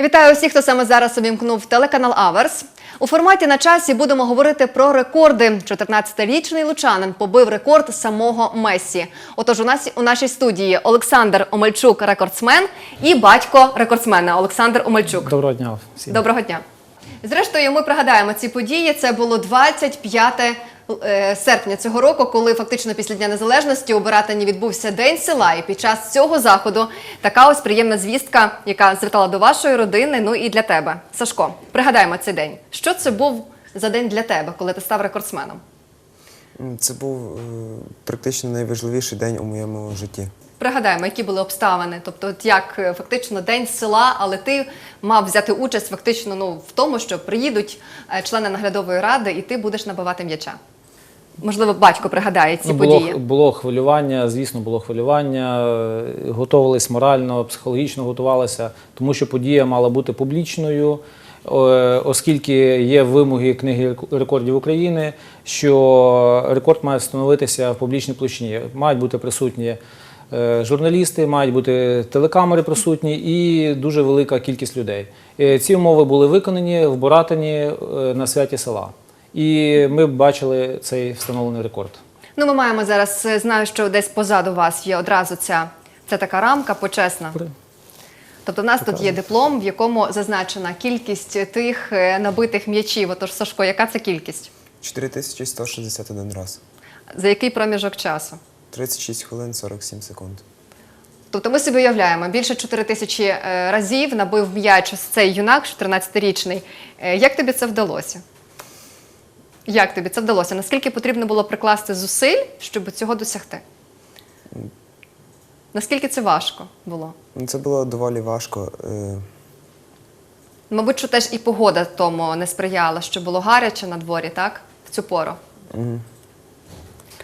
Вітаю усіх, хто саме зараз увімкнув телеканал Аверс. У форматі на часі будемо говорити про рекорди. 14-річний лучанин побив рекорд самого Месі. Отож, у нас у нашій студії Олександр Омельчук, рекордсмен, і батько рекордсмена Олександр Омельчук. Доброго дня всім. Доброго дня. Зрештою, ми пригадаємо ці події. Це було 25 е, серпня цього року, коли фактично після Дня Незалежності у Баратині відбувся День села. І під час цього заходу така ось приємна звістка, яка звертала до вашої родини, ну і для тебе. Сашко, пригадаємо цей день. Що це був за день для тебе, коли ти став рекордсменом? Це був е, практично найважливіший день у моєму житті. Пригадаємо, які були обставини. Тобто, от як е, фактично день села, але ти мав взяти участь фактично ну, в тому, що приїдуть е, члени наглядової ради, і ти будеш набивати м'яча. Можливо, батько пригадає ці Ну, було, події. було хвилювання, звісно, було хвилювання. е, Готувались морально, психологічно готувалися, тому що подія мала бути публічною, оскільки є вимоги книги рекордів України, що рекорд має встановитися в публічній площині. Мають бути присутні е, журналісти, мають бути телекамери присутні і дуже велика кількість людей. Е, Ці умови були виконані в Боратині е, на святі села. І ми бачили цей встановлений рекорд. Ну, ми маємо зараз, е, знаю, що десь позаду вас є одразу ця, ця така рамка почесна. Тобто, в нас тут є диплом, в якому зазначена кількість тих е, набитих м'ячів. Отож, Сашко, яка це кількість? 4161 раз. За який проміжок часу? 36 хвилин 47 секунд. Тобто ми собі уявляємо, більше 4 тисячі е, разів набив м'яч ось цей юнак, 14-річний. Е, Як тобі це вдалося? Як тобі це вдалося? Наскільки потрібно було прикласти зусиль, щоб цього досягти? Наскільки це важко було? Ну, Це було доволі важко. е, Мабуть, що теж і погода тому не сприяла, що було гаряче на дворі, так? В цю пору.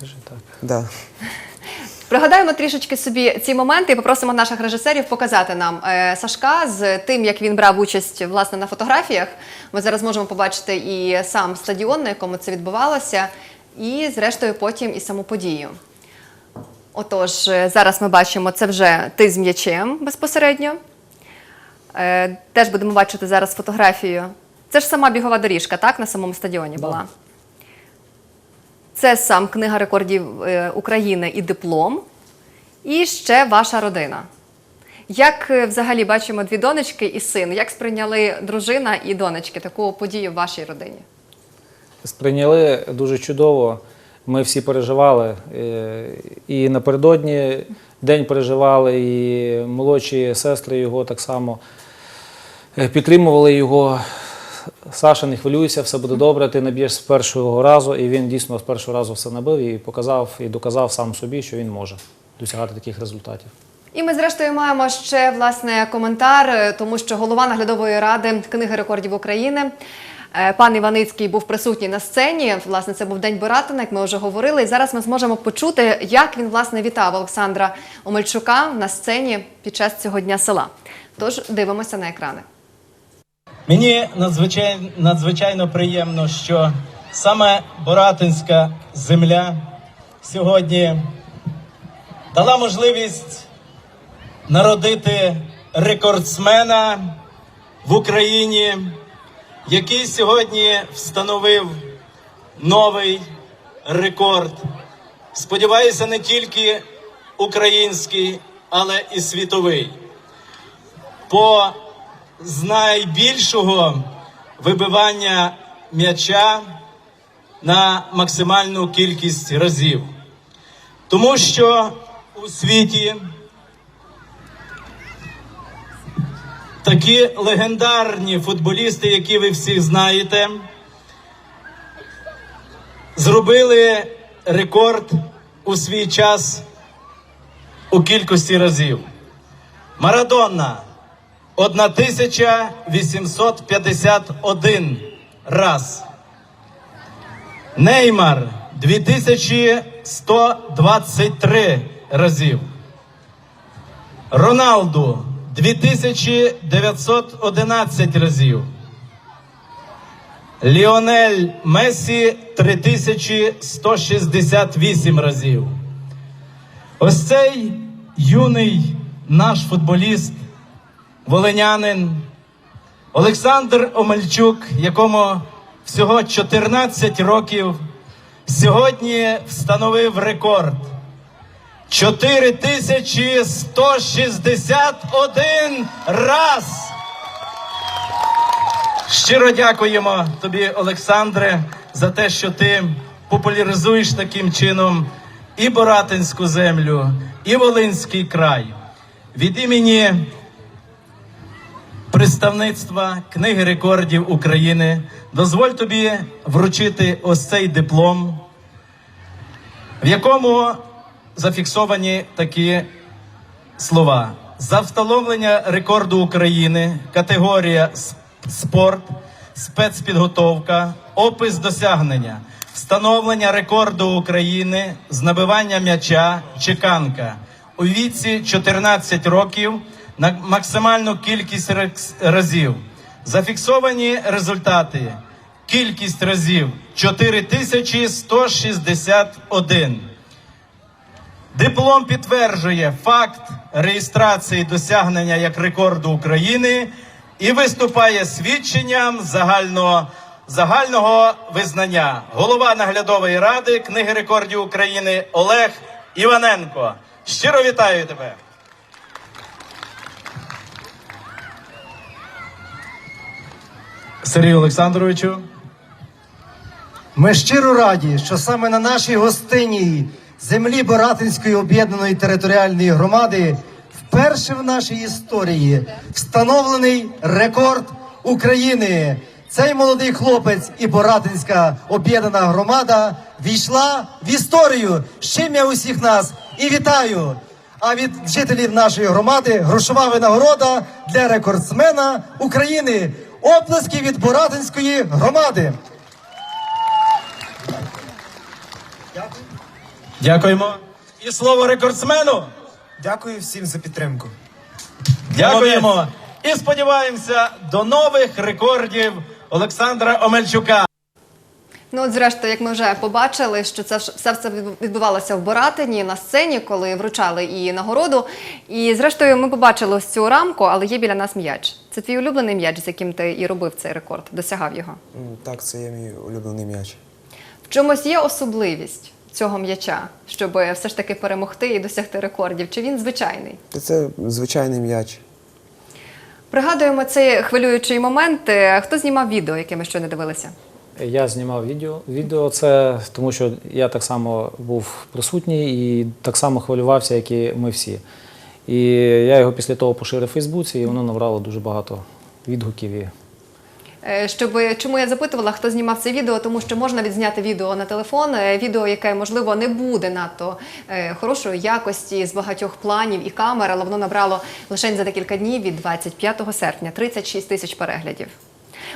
Кажи так. Да. Пригадаємо трішечки собі ці моменти і попросимо наших режисерів показати нам е, Сашка з тим, як він брав участь власне на фотографіях. Ми зараз можемо побачити і сам стадіон, на якому це відбувалося, і зрештою потім і саму подію. Отож, е, зараз ми бачимо це вже ти з м'ячем безпосередньо. Е, Теж будемо бачити зараз фотографію. Це ж сама бігова доріжка, так, на самому стадіоні була. Це сам книга рекордів е, України і диплом, і ще ваша родина. Як е, взагалі бачимо дві донечки і син? Як сприйняли дружина і донечки таку подію в вашій родині? Сприйняли дуже чудово. Ми всі переживали. е, І напередодні день переживали, і молодші сестри його так само підтримували його. Саша, не хвилюйся, все буде добре, ти наб'єш з першого разу. І він дійсно з першого разу все набив і показав, і доказав сам собі, що він може досягати таких результатів. І ми, зрештою, маємо ще власне коментар, е, тому що голова наглядової ради книги рекордів України. е, Пан Іваницький був присутній на сцені. Власне, це був день Боратина, як ми вже говорили. І зараз ми зможемо почути, як він власне вітав Олександра Омельчука на сцені під час цього дня села. Тож дивимося на екрани. Мені надзвичайно, надзвичайно приємно, що саме Боратинська земля сьогодні дала можливість народити рекордсмена в Україні, який сьогодні встановив новий рекорд. Сподіваюся, не тільки український, але і світовий. По з найбільшого вибивання м'яча на максимальну кількість разів. Тому що у світі такі легендарні футболісти, які ви всі знаєте, зробили рекорд у свій час у кількості разів. Марадонна 1851 раз. Неймар 2123 разів. Роналду 2911 разів. Ліонель Месі 3168 разів. Ось цей юний наш футболіст, волинянин Олександр Омельчук, якому всього 14 років, сьогодні встановив рекорд. 4161 раз. Щиро дякуємо тобі, Олександре, за те, що ти популяризуєш таким чином і Боратинську землю, і Волинський край. Від імені представництва Книги рекордів України. Дозволь тобі вручити ось цей диплом, в якому зафіксовані такі слова. За встановлення рекорду України, категорія спорт, спецпідготовка, опис досягнення, встановлення рекорду України з набивання м'яча чеканка у віці 14 років на максимальну кількість разів. Зафіксовані результати. Кількість разів 4161. Диплом підтверджує факт реєстрації досягнення як рекорду України і виступає свідченням загального, загального визнання. Голова наглядової ради Книги рекордів України Олег Іваненко. Щиро вітаю тебе. Сергію Олександровичу. Ми щиро раді, що саме на нашій гостинній землі Боратинської об'єднаної територіальної громади вперше в нашій історії встановлений рекорд України. Цей молодий хлопець і Боратинська об'єднана громада війшла в історію. З чим я усіх нас і вітаю. А від жителів нашої громади грошова винагорода для рекордсмена України. Оплески від Боратинської громади. Дякуємо. І слово рекордсмену. Дякую всім за підтримку. Дякуємо. І сподіваємося до нових рекордів Олександра Омельчука. Ну, от, зрештою, як ми вже побачили, що це все це відбувалося в Боратині на сцені, коли вручали і нагороду. І зрештою, ми побачили ось цю рамку, але є біля нас м'яч. Це твій улюблений м'яч, з яким ти і робив цей рекорд, досягав його. Так, це є мій улюблений м'яч. В чомусь є особливість цього м'яча, щоб все ж таки перемогти і досягти рекордів. Чи він звичайний? Це звичайний м'яч. Пригадуємо цей хвилюючий момент. Е, Хто знімав відео, яке ми щойно дивилися? Я знімав відео. Відео це тому, що я так само був присутній і так само хвилювався, як і ми всі. І я його після того поширив у Фейсбуці, і воно набрало дуже багато відгуків. Е, Щоб чому я запитувала, хто знімав це відео, тому що можна відзняти відео на телефон, е, відео, яке можливо не буде надто е, хорошої якості з багатьох планів і камер, але воно набрало лише за декілька днів від 25 серпня 36 тисяч переглядів.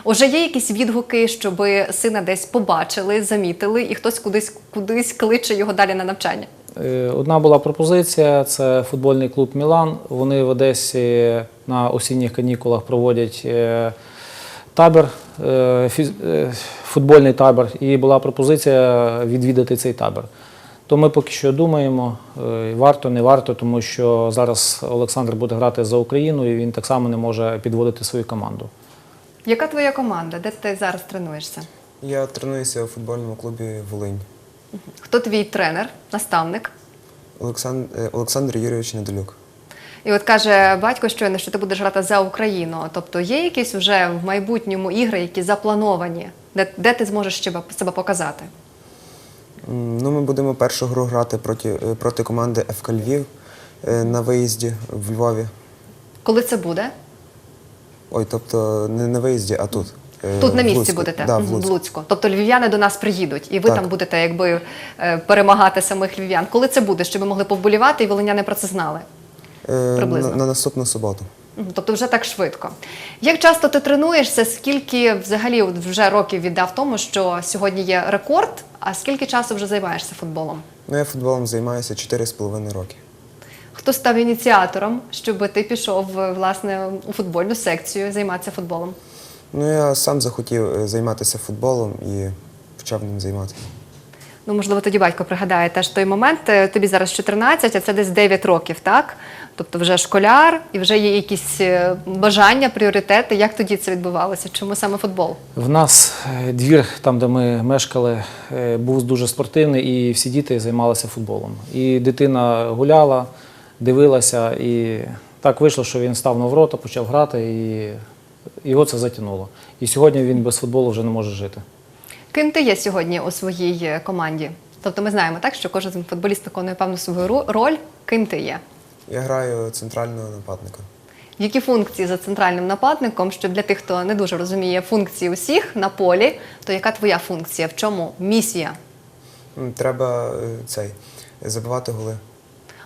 Уже є якісь відгуки, щоб сина десь побачили, замітили, і хтось кудись кудись кличе його далі на навчання. Е, Одна була пропозиція це футбольний клуб Мілан. Вони в Одесі на осінніх канікулах проводять е, табір, е, футбольний табір, і була пропозиція відвідати цей табір. То ми поки що думаємо, варто, не варто, тому що зараз Олександр буде грати за Україну і він так само не може підводити свою команду. Яка твоя команда? Де ти зараз тренуєшся? Я тренуюся у футбольному клубі Волинь. Хто твій тренер, наставник? Олександр, Олександр Юрійович Недолюк. І от каже батько щойно, що ти будеш грати за Україну. Тобто є якісь вже в майбутньому ігри, які заплановані, де, де ти зможеш себе, себе показати? Ну, ми будемо першу гру грати проти, е, проти команди ФК Львів е, на виїзді в Львові. Коли це буде? Ой, тобто не на виїзді, а тут. е, Тут на місці Луцьку. будете Да, в Луцьку. Луцьку. Тобто львів'яни до нас приїдуть, і ви Так. там будете якби е, перемагати самих львів'ян. Коли це буде, щоб ми могли поболівати і волиняни про це знали? Е, Приблизно. На, на наступну суботу. Тобто вже так швидко. Як часто ти тренуєшся? Скільки взагалі вже років віддав тому, що сьогодні є рекорд? А скільки часу вже займаєшся футболом? Ну, я футболом займаюся 4,5 роки. Хто став ініціатором, щоб ти пішов е, власне у футбольну секцію займатися футболом? Ну, я сам захотів е, займатися футболом і почав ним займатися. Ну, можливо, тоді батько пригадає теж той момент. Е, Тобі зараз 14, а це десь 9 років, так? Тобто вже школяр і вже є якісь бажання, пріоритети. Як тоді це відбувалося? Чому саме футбол? В нас двір, там де ми мешкали, був дуже спортивний, і всі діти займалися футболом. І дитина гуляла, дивилася, і так вийшло, що він став на ворота, почав грати, і його це затягнуло. І сьогодні він без футболу вже не може жити. Ким ти є сьогодні у своїй команді? Тобто ми знаємо так, що кожен футболіст виконує певну свою роль. Ким ти є? Я граю центрального нападника. Які функції за центральним нападником? Щоб для тих, хто не дуже розуміє функції усіх на полі, то яка твоя функція? В чому місія? Треба е, цей забивати голи.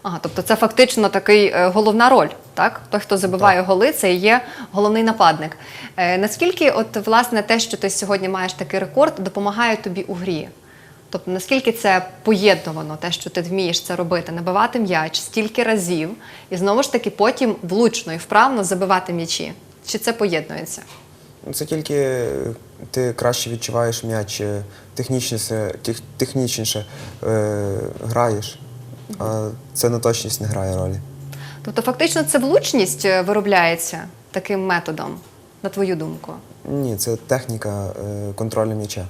Ага, тобто це фактично такий е, головна роль, так? Той, хто забиває голи, це і є головний нападник. Е, наскільки, от власне, те, що ти сьогодні маєш такий рекорд, допомагає тобі у грі? Тобто, наскільки це поєднувано, те, що ти вмієш це робити, набивати м'яч стільки разів, і знову ж таки потім влучно і вправно забивати м'ячі? Чи це поєднується? Ну, Це тільки е, ти краще відчуваєш м'яч, технічніше, тех- технічніше е, граєш, це на точність не грає ролі. Тобто, фактично, це влучність е, виробляється таким методом, на твою думку? Ні, це техніка е, контролю м'яча.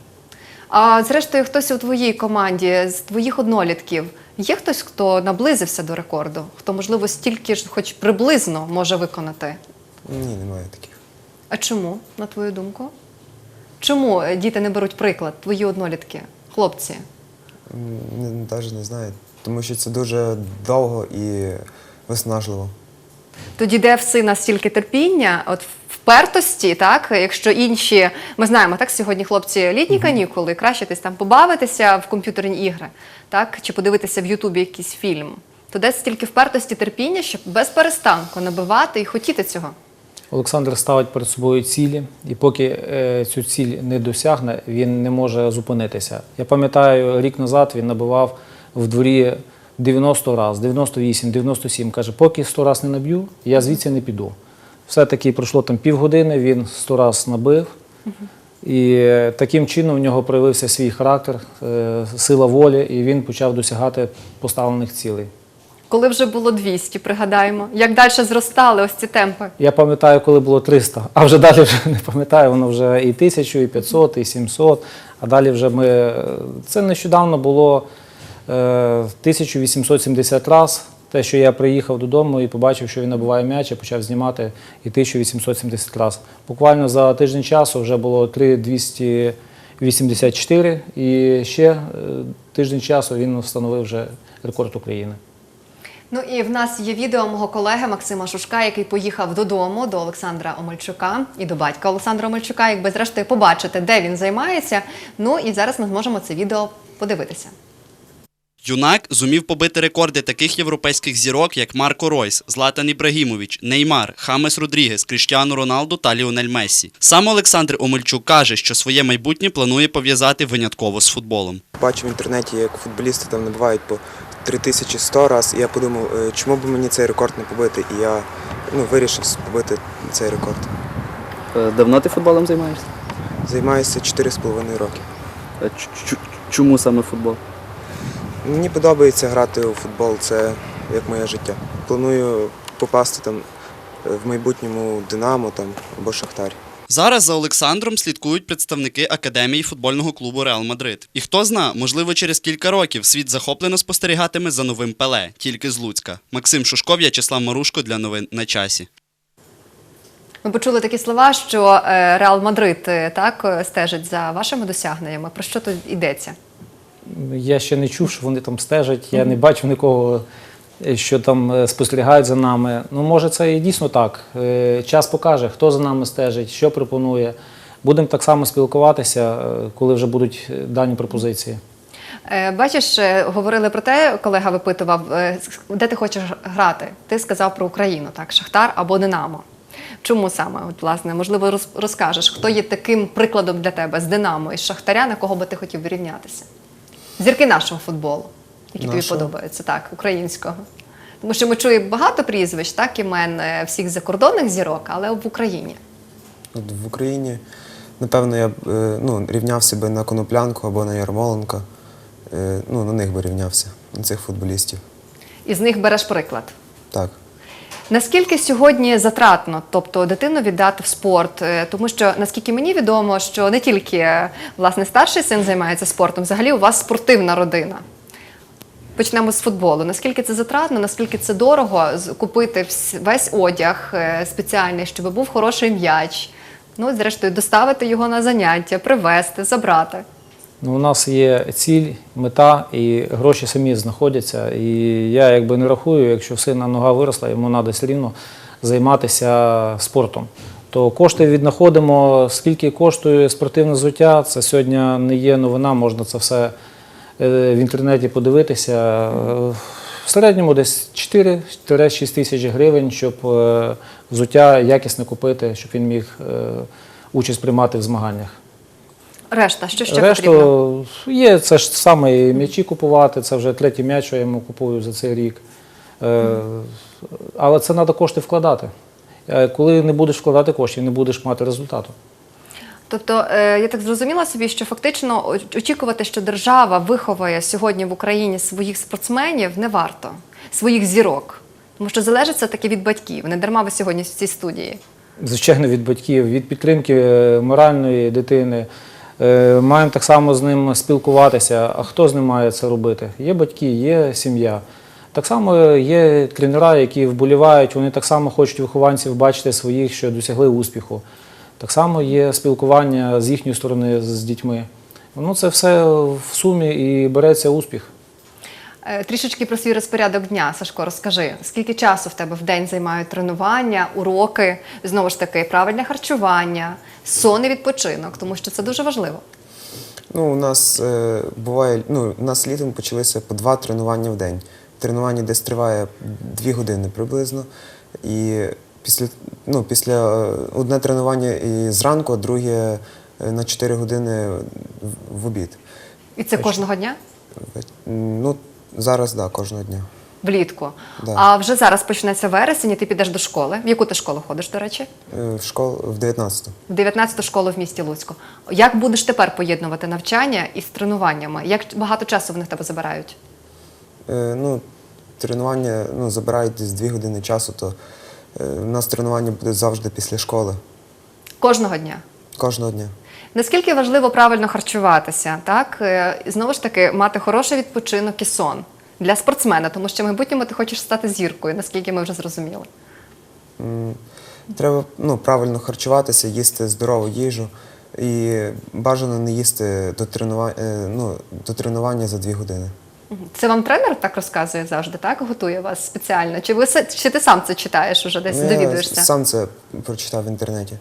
А зрештою, хтось у твоїй команді з твоїх однолітків є хтось, хто наблизився до рекорду, хто, можливо, стільки ж, хоч приблизно, може виконати. Ні, немає таких. А чому, на твою думку? Чому е, діти не беруть приклад, твої однолітки, хлопці? Навіть не знаю. Тому що це дуже довго і виснажливо. Тоді де в сина стільки терпіння, от впертості, так якщо інші, ми знаємо, так сьогодні хлопці літні канікули, краще десь там побавитися в комп'ютерні ігри, так чи подивитися в Ютубі якийсь фільм. То де стільки впертості терпіння, щоб без перестанку набивати і хотіти цього. Олександр ставить перед собою цілі, і поки е, цю ціль не досягне, він не може зупинитися. Я пам'ятаю, рік назад він набивав в дворі 90 разів, 98, 97. Каже, поки 100 разів не наб'ю, я звідси не піду. Все-таки пройшло там півгодини, він 100 разів набив. І таким чином в нього проявився свій характер, е, сила волі, і він почав досягати поставлених цілей. Коли вже було 200, пригадаємо, як далі зростали ось ці темпи. Я пам'ятаю, коли було 300, а вже далі вже не пам'ятаю, воно вже і 1000, і 500, і 700, а далі вже ми... е, Це нещодавно було 1870 раз, те, що я приїхав додому і побачив, що він набиває м'яч, я почав знімати і 1870 раз. Буквально за тиждень часу вже було 3284, і ще е, тиждень часу він встановив вже рекорд України. Ну і в нас є відео мого колеги Максима Шушка, який поїхав додому до Олександра Омельчука і до батька Олександра Омельчука, якби зрештою побачити, де він займається. Ну і зараз ми зможемо це відео подивитися. Юнак зумів побити рекорди таких європейських зірок, як Марко Ройс, Златан Ібрагімович, Неймар, Хамес Родрігес, Кріштіану Роналду та Ліонель Мессі. Сам Олександр Омельчук каже, що своє майбутнє планує пов'язати винятково з футболом. Бачу в інтернеті, як футболісти там набивають по 3100 раз, і я подумав, е, чому б мені цей рекорд не побити, і я ну, вирішив побити цей рекорд. Е, Давно ти футболом займаєшся? Займаюся 4,5 роки. Е, ч- ч- Чому саме футбол? Мені подобається грати у футбол, це як моє життя. Планую попасти там е, в майбутньому Динамо там, або Шахтар. Зараз за Олександром слідкують представники академії футбольного клубу Реал Мадрид. І хто зна, можливо, через кілька років світ захоплено спостерігатиме за новим Пеле, тільки з Луцька. Максим Шушков, В'ячеслав Марушко для новин на часі. Ми почули такі слова, що е, Реал Мадрид е, так стежить за вашими досягненнями. Про що тут йдеться? Я ще не чув, що вони там стежать. Я не бачив нікого, е, що там е, спостерігають за нами. Ну, може, це і дійсно так. Е, Час покаже, хто за нами стежить, що пропонує. Будемо так само спілкуватися, коли вже будуть дані пропозиції. Бачиш, говорили про те, колега випитував, де ти хочеш грати. Ти сказав про Україну, так, Шахтар або Динамо. Чому саме? От, власне, можливо, розкажеш, хто є таким прикладом для тебе з Динамо і з Шахтаря, на кого би ти хотів вирівнятися? Зірки нашого футболу, які тобі подобаються, так, українського. Тому що ми чуємо багато прізвищ, так, імен е, всіх закордонних зірок, але в Україні. От в Україні, напевно, я б е, ну, рівнявся би на Коноплянку або на Ярмоленка. Е, Ну, на них би рівнявся, на цих футболістів. І з них береш приклад. Так. Наскільки сьогодні затратно, тобто дитину віддати в спорт? Е, Тому що наскільки мені відомо, що не тільки е, власне старший син займається спортом, взагалі у вас спортивна родина. Почнемо з футболу. Наскільки це затратно, наскільки це дорого купити весь одяг е, спеціальний, щоб був хороший м'яч. Ну, зрештою, доставити його на заняття, привезти, забрати. Ну, у нас є ціль, мета, і гроші самі знаходяться. І я якби не рахую, якщо сина нога виросла, йому треба все рівно займатися спортом. То кошти віднаходимо, скільки коштує спортивне взуття. Це сьогодні не є новина, можна це все е, в інтернеті подивитися. В середньому десь 4-6 тисяч гривень, щоб е, взуття якісне купити, щоб він міг е, участь приймати в змаганнях. Решта, що ще Решту потрібно? є це ж саме і м'ячі купувати. Це вже третій м'яч, що я йому купую за цей рік. Е, але це треба кошти вкладати. Е, Коли не будеш вкладати коштів, не будеш мати результату. Тобто, е, я так зрозуміла собі, що фактично очікувати, що держава виховує сьогодні в Україні своїх спортсменів, не варто, своїх зірок. Тому що залежить це таки від батьків. Не дарма ви сьогодні в цій студії. Звичайно, від батьків, від підтримки е, моральної дитини. Е, Маємо так само з ним спілкуватися. А хто з ним має це робити? Є батьки, є сім'я. Так само є тренера, які вболівають, вони так само хочуть вихованців бачити своїх, що досягли успіху. Так само є спілкування з їхньої сторони з дітьми. Ну, це все в сумі і береться успіх. Е, Трішечки про свій розпорядок дня, Сашко, розкажи, скільки часу в тебе в день займають тренування, уроки, знову ж таки, правильне харчування, сон і відпочинок, тому що це дуже важливо. Ну, у нас е, буває, ну, у нас літом почалися по два тренування в день. Тренування десь триває дві години приблизно. І після, ну, після е, одне тренування і зранку, а друге е, на 4 години в, в обід. І це кожного дня Ну, зараз, так, да, кожного дня. влітку. Да. А вже зараз почнеться вересень, і ти підеш до школи. В яку ти школу ходиш, до речі? Е, В школу в 19-ту. В 19-ту школу в місті Луцьку. Як будеш тепер поєднувати навчання із тренуваннями? Як багато часу вони в тебе забирають? Е, ну, тренування ну, забирають десь 2 години часу, то е, у нас тренування буде завжди після школи. Кожного дня. Кожного дня. Наскільки важливо правильно харчуватися, так? Е, І знову ж таки, мати хороший відпочинок і сон для спортсмена, тому що в майбутньому ти хочеш стати зіркою, наскільки ми вже зрозуміли. Треба ну, правильно харчуватися, їсти здорову їжу і бажано не їсти до тренування, ну, до тренування за 2 години. Це вам тренер так розказує завжди, так? Готує вас спеціально? Чи, ви, чи ти сам це читаєш уже десь Ну, Я довідуєшся? сам це прочитав в інтернеті.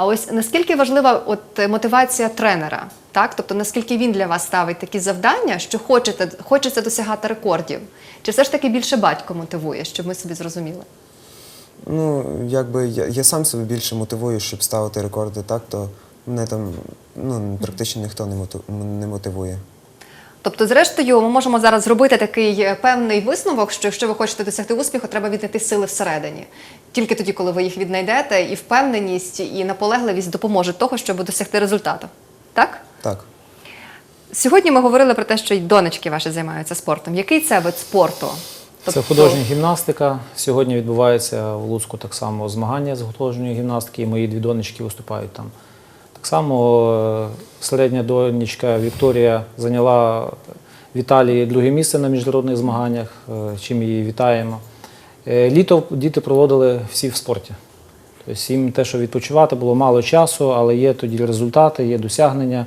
А ось наскільки важлива от е, мотивація тренера, так? Тобто наскільки він для вас ставить такі завдання, що хочете, хочеться досягати рекордів? Чи все ж таки більше батько мотивує, щоб ми собі зрозуміли? Ну, якби я, я сам себе більше мотивую, щоб ставити рекорди, так, то мене там ну, практично ніхто не мотивує. Тобто, зрештою, ми можемо зараз зробити такий е, певний висновок, що якщо ви хочете досягти успіху, треба віднайти сили всередині. Тільки тоді, коли ви їх віднайдете, і впевненість, і наполегливість допоможуть того, щоб досягти результату. Так? Так. Сьогодні ми говорили про те, що й донечки ваші займаються спортом. Який це вид спорту? Тобто Це художня гімнастика. Сьогодні відбувається в Луцьку так само змагання з художньої гімнастики. і Мої дві донечки виступають там. Так само е, середня донечка Вікторія зайняла в Італії друге місце на міжнародних змаганнях, е, чим її вітаємо. Е, Літо діти проводили всі в спорті. Тобто їм те, що відпочивати, було мало часу, але є тоді результати, є досягнення.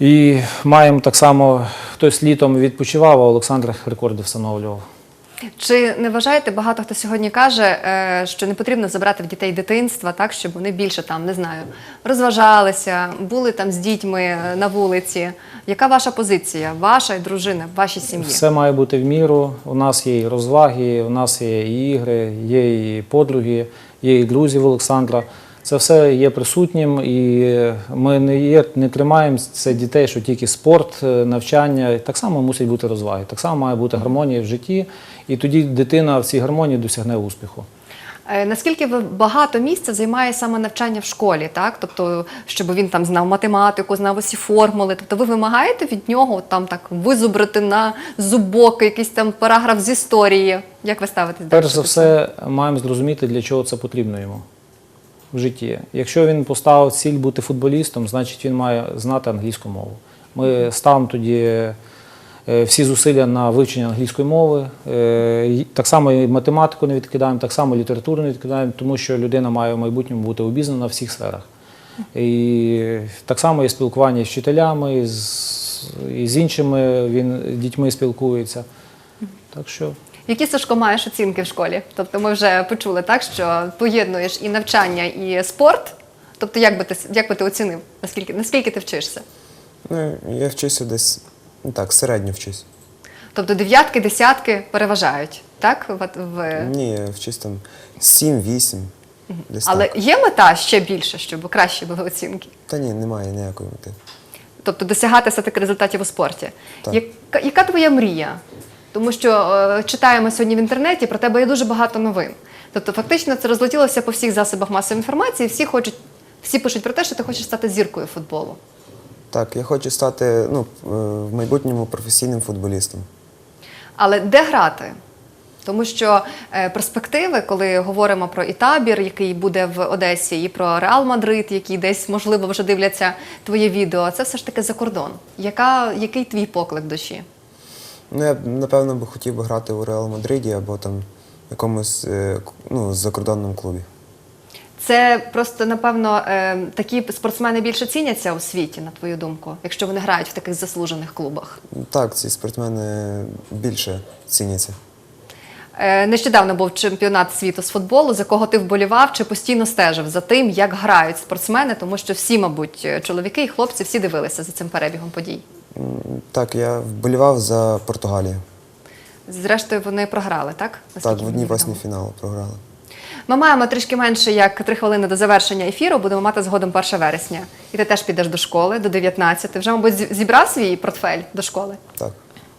І маємо так само, хтось літом відпочивав, а Олександр рекорди встановлював. Чи не вважаєте, багато хто сьогодні каже, е, що не потрібно забрати в дітей дитинства, так щоб вони більше там не знаю, розважалися, були там з дітьми е, на вулиці. Яка ваша позиція, ваша і дружини, в вашій сім'ї? Все має бути в міру. У нас є і розваги, у нас є і ігри, є і подруги, є і друзі в Олександра. Це все є присутнім, і ми не, є, не тримаємо це дітей, що тільки спорт, е, навчання. Так само мусять бути розваги. Так само має бути гармонія в житті, і тоді дитина в цій гармонії досягне успіху. Е, Наскільки багато місця займає саме навчання в школі, так? Тобто, щоб він там знав математику, знав усі формули. Тобто ви вимагаєте від нього там так визубрити на зубок якийсь там параграф з історії. Як ви ставитесь Перш за все, маємо зрозуміти, для чого це потрібно йому в житті. Якщо він поставив ціль бути футболістом, значить він має знати англійську мову. Ми ставимо тоді е, всі зусилля на вивчення англійської мови. Е, Так само і математику не відкидаємо, так само і літературу не відкидаємо, тому що людина має в майбутньому бути обізнана в всіх сферах. І так само і спілкування з вчителями, і з, і з іншими він, дітьми спілкується. Так що Які Сашко маєш оцінки в школі? Тобто ми вже почули так, що поєднуєш і навчання, і спорт. Тобто, як би ти як би ти оцінив? Наскільки наскільки ти вчишся? Ну, я вчуся десь, ну так, середньо вчусь. Тобто дев'ятки, десятки переважають, так? В, в... Ні, я вчусь там 7-8. Десь Але так. є мета ще більше, щоб краще були оцінки. Та ні, немає ніякої мети. Тобто досягати все-таки результатів у спорті. Так. Яка, яка твоя мрія? Тому що е, читаємо сьогодні в інтернеті, про тебе є дуже багато новин. Тобто, фактично, це розлетілося по всіх засобах масової інформації. Всі хочуть, всі пишуть про те, що ти хочеш стати зіркою футболу. Так, я хочу стати ну, е, в майбутньому професійним футболістом. Але де грати? Тому що е, перспективи, коли говоримо про і табір, який буде в Одесі, і про Реал Мадрид, який десь можливо вже дивляться твоє відео, це все ж таки за кордон. Яка, який твій поклик душі? Ну, я напевно би хотів би грати у Реал Мадриді або там якомусь е, ну, закордонному клубі. Це просто напевно е, такі спортсмени більше ціняться у світі, на твою думку, якщо вони грають в таких заслужених клубах. Так, ці спортсмени більше ціняться. Е, Нещодавно був чемпіонат світу з футболу, за кого ти вболівав чи постійно стежив за тим, як грають спортсмени, тому що всі, мабуть, чоловіки і хлопці всі дивилися за цим перебігом подій. Так, я вболівав за Португалію. Зрештою, вони програли, так? Так, в одній відомо. фіналу програли. Ми маємо трішки менше як три хвилини до завершення ефіру. Будемо мати згодом 1 вересня. І ти теж підеш до школи до 19. Вже, мабуть, зібрав свій портфель до школи. Так.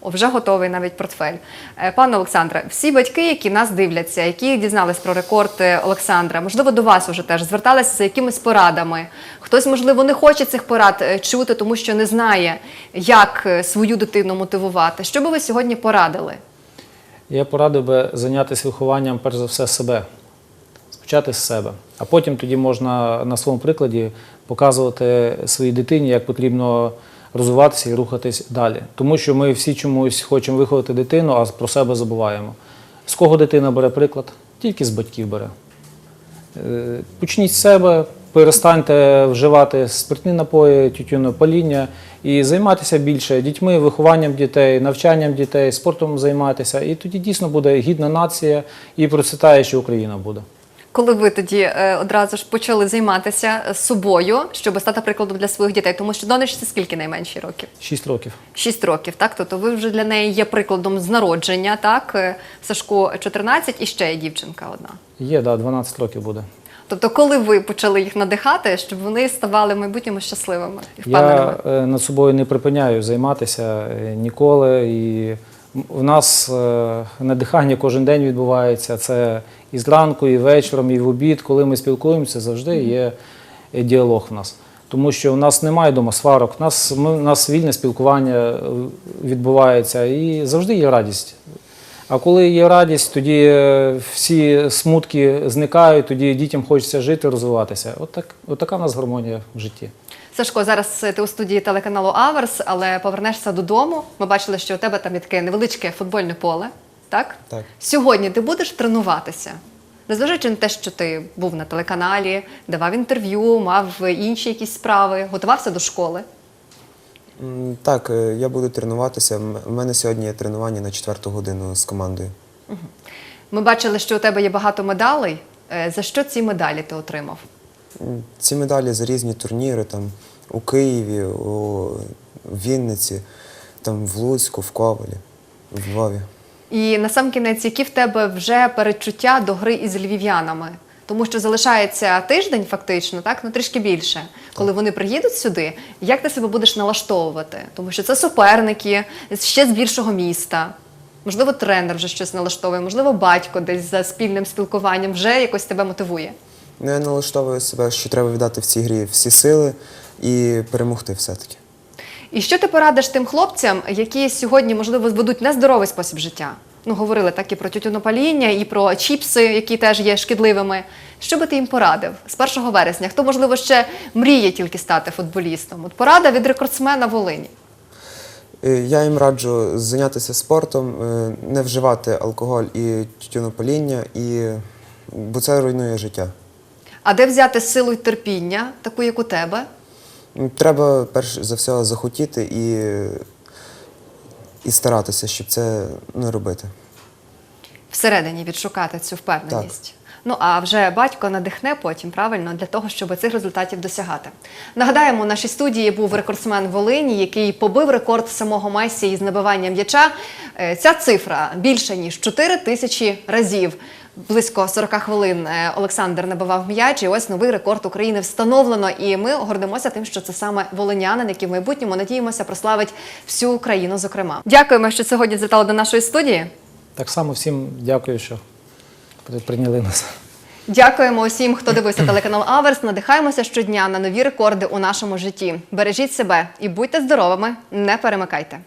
Вже готовий навіть портфель. Е, Пане Олександре, всі батьки, які нас дивляться, які дізнались про рекорд е, Олександра, можливо, до вас уже теж зверталися за якимись порадами. Хтось, можливо, не хоче цих порад е, чути, тому що не знає, як свою дитину мотивувати. Що би ви сьогодні порадили? Я порадив би зайнятися вихованням, перш за все, себе. Спочати з себе. А потім тоді можна на своєму прикладі показувати своїй дитині, як потрібно розвиватися і рухатись далі. Тому що ми всі чомусь хочемо виховати дитину, а про себе забуваємо. З кого дитина бере приклад? Тільки з батьків бере. Е, Почніть з себе, перестаньте вживати спиртні напої, тютюне паління і займатися більше дітьми, вихованням дітей, навчанням дітей, спортом займатися. І тоді дійсно буде гідна нація і процвітаюча Україна буде. Коли ви тоді е, одразу ж почали займатися е, собою, щоб стати прикладом для своїх дітей, тому що донечці скільки найменші років? Шість років. 6 років, так? Тобто ви вже для неї є прикладом з народження, так? Е, Сашку 14 і ще є дівчинка одна. Є, да, 12 років буде. Тобто, коли ви почали їх надихати, щоб вони ставали в майбутньому щасливими і впевненими? Я над собою не припиняю займатися ніколи. І в нас е, надихання кожен день відбувається. Це і зранку, і вечором, і в обід. Коли ми спілкуємося, завжди є е, діалог в нас. Тому що в нас немає дома сварок, у нас, ми, у нас вільне спілкування е, відбувається і завжди є радість. А коли є радість, тоді е, всі смутки зникають, тоді дітям хочеться жити, розвиватися. От, так, от така в нас гармонія в житті. Сашко, зараз ти у студії телеканалу Аверс, але повернешся додому. Ми бачили, що у тебе там є таке невеличке футбольне поле. Так? Так. Сьогодні ти будеш тренуватися. Незважаючи на те, що ти був на телеканалі, давав інтерв'ю, мав інші якісь справи, готувався до школи. Так, е, я буду тренуватися. У мене сьогодні є тренування на четверту годину з командою. Ми бачили, що у тебе є багато медалей. Е, За що ці медалі ти отримав? Ці медалі за різні турніри там у Києві, у Вінниці, там в Луцьку, в Ковалі, в Львові. І на сам кінець, які в тебе вже передчуття до гри із львів'янами? Тому що залишається тиждень, фактично, так ну трішки більше. Коли вони приїдуть сюди, як ти себе будеш налаштовувати? Тому що це суперники ще з більшого міста. Можливо, тренер вже щось налаштовує, можливо, батько десь за спільним спілкуванням вже якось тебе мотивує. Ну, я налаштовую себе, що треба віддати в цій грі всі сили і перемогти все-таки. І що ти порадиш тим хлопцям, які сьогодні, можливо, ведуть нездоровий спосіб життя? Ну, говорили так і про тютюнопаління, і про чіпси, які теж є шкідливими. Що би ти їм порадив з 1 вересня? Хто, можливо, ще мріє тільки стати футболістом? От порада від рекордсмена Волині. Е, Я їм раджу зайнятися спортом, е, не вживати алкоголь і тютюнопаління, і... бо це руйнує життя. А де взяти силу й терпіння, таку, як у тебе? Треба перш за все захотіти і, і старатися, щоб це не робити. Всередині відшукати цю впевненість. Ну а вже батько надихне потім правильно для того, щоб цих результатів досягати. Нагадаємо, у нашій студії був рекордсмен Волині, який побив рекорд самого Месі із набивання м'яча. Е, Ця цифра більше ніж 4 тисячі разів. Близько 40 хвилин е, Олександр набивав м'яч, і ось новий рекорд України встановлено. І ми гордимося тим, що це саме волинянин, який в майбутньому надіємося прославить всю Україну. Зокрема, дякуємо, що сьогодні завітали до нашої студії. Так само всім дякую, що прийняли нас. Дякуємо усім, хто дивився телеканал Аверс. Надихаємося щодня на нові рекорди у нашому житті. Бережіть себе і будьте здоровими, не перемикайте.